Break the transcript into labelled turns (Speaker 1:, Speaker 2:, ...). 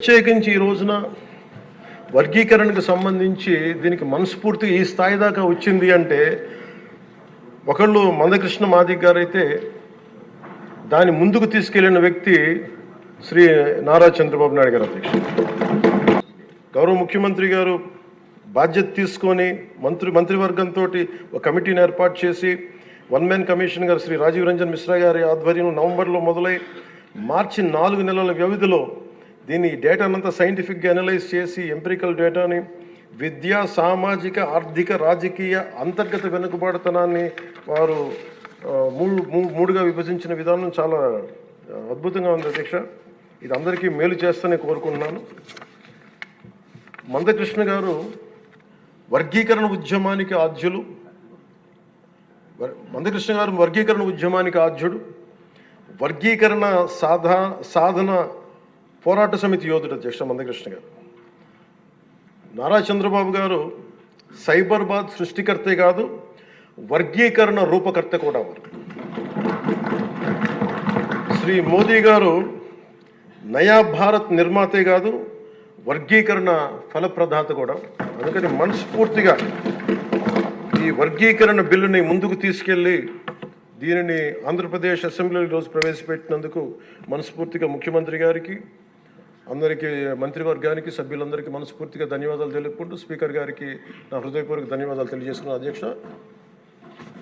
Speaker 1: ప్రత్యేకించి ఈ రోజున వర్గీకరణకు సంబంధించి దీనికి మనస్ఫూర్తిగా ఈ స్థాయి దాకా వచ్చింది అంటే ఒకళ్ళు మందకృష్ణ మాదిక్ గారు అయితే దాని ముందుకు తీసుకెళ్ళిన వ్యక్తి శ్రీ నారా చంద్రబాబు నాయుడు గారు అధ్యక్ష గౌరవ ముఖ్యమంత్రి గారు బాధ్యత తీసుకొని మంత్రి మంత్రివర్గంతో ఒక కమిటీని ఏర్పాటు చేసి వన్ మ్యాన్ కమిషన్ గారు శ్రీ రాజీవ్ రంజన్ మిశ్రా గారి ఆధ్వర్యంలో నవంబర్లో మొదలై మార్చి నాలుగు నెలల వ్యవధిలో దీన్ని డేటానంతా సైంటిఫిక్గా అనలైజ్ చేసి ఎంపిరికల్ డేటాని విద్యా సామాజిక ఆర్థిక రాజకీయ అంతర్గత వెనుకబాటుతనాన్ని వారు మూడు మూడుగా విభజించిన విధానం చాలా అద్భుతంగా ఉంది అధ్యక్ష. ఇది అందరికీ మేలు చేస్తూనే కోరుకుంటున్నాను. మందకృష్ణ గారు వర్గీకరణ ఉద్యమానికి ఆద్యులు. మందకృష్ణ గారు వర్గీకరణ ఉద్యమానికి ఆద్యుడు. వర్గీకరణ సాధా సాధన పోరాట సమితి యోధుడు అధ్యక్షుడు మందకృష్ణ గారు. నారా చంద్రబాబు గారు సైబర్బాద్ సృష్టికర్తే కాదు వర్గీకరణ రూపకర్త కూడా వారు. శ్రీ మోదీ గారు నయా భారత్ నిర్మాతే కాదు వర్గీకరణ ఫలప్రదాత కూడా. అందుకని మనస్ఫూర్తిగా ఈ వర్గీకరణ బిల్లుని ముందుకు తీసుకెళ్ళి దీనిని ఆంధ్రప్రదేశ్ అసెంబ్లీలో ఈరోజు ప్రవేశపెట్టినందుకు మనస్ఫూర్తిగా ముఖ్యమంత్రి గారికి అందరికీ మంత్రివర్గానికి సభ్యులందరికీ మనస్ఫూర్తిగా ధన్యవాదాలు తెలుపుకుంటూ స్పీకర్ గారికి నా హృదయపూర్వక ధన్యవాదాలు తెలియజేస్తున్నాను. అధ్యక్ష